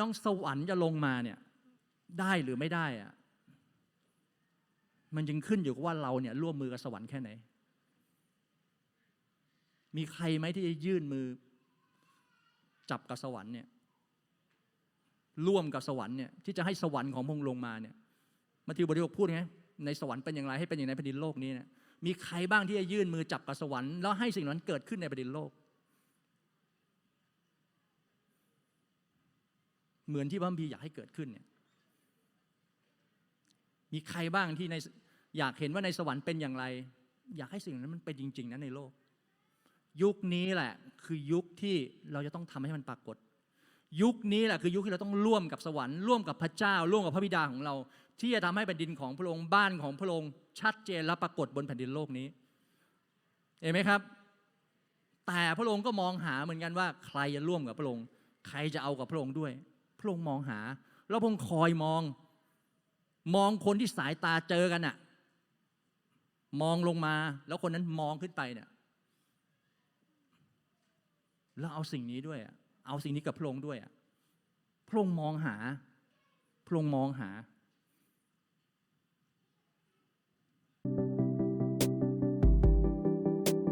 น้องสวรรค์จะลงมาเนี่ยได้หรือไม่ได้อะมันจึงขึ้นอยู่กับว่าเราเนี่ยร่วมมือกับสวรรค์แค่ไหน มีใครไหมที่จะยื่นมือ จับกับสวรรค์เนี่ยร่วมกับสวรรค์เนี่ยที่จะให้สวรรค์ของพระองค์ลงมาเนี่ยมัทธิวบทที่หกพูดไงในสวรรค์เป็นอย่างไรให้เป็นอย่างในแผ่นดินโลกนี้เนี่ยมีใครบ้างที่จะยื่นมือจับกับสวรรค์แล้วให้สิ่งนั้นเกิดขึ้นในแผ่นดินโลก เหมือนที่พระคัมภีอยากให้เกิดขึ้นเนี่ยมีใครบ้างที่ในอยากเห็นว่าในสวรรค์เป็นอย่างไร อยากให้สิ่งนั้นมันเป็นจริง ๆนะในโลก ยุคนี้แหละคือยุคที่เราจะต้องทำให้มันปรากฏ ยุคนี้แหละคือยุคที่เราต้องร่วมกับสวรรค์ร่วมกับพระเจ้า ร่วมกับพระบิดาของเรา ที่จะทำให้แผ่นดินของพระองค์บ้านของพระองค์ชัดเจนและปรากฏบนแผ่นดินโลกนี้เห็นไหมครับ แต่พระองค์ก็มองหาเหมือนกันว่า ใครจะร่วมกับพระองค์ใครจะเอากับพระองค์ด้วย พระองค์มองหา แล้วพระองค์คอยมอง มองคนที่สายตาเจอกันน่ะมองลงมาแล้วคนนั้นมองขึ้นไปเนี่ยแล้วเอาสิ่งนี้ด้วยอะเอาสิ่งนี้กับพระองค์ด้วยอะพระองค์มองหา พระองค์มองหา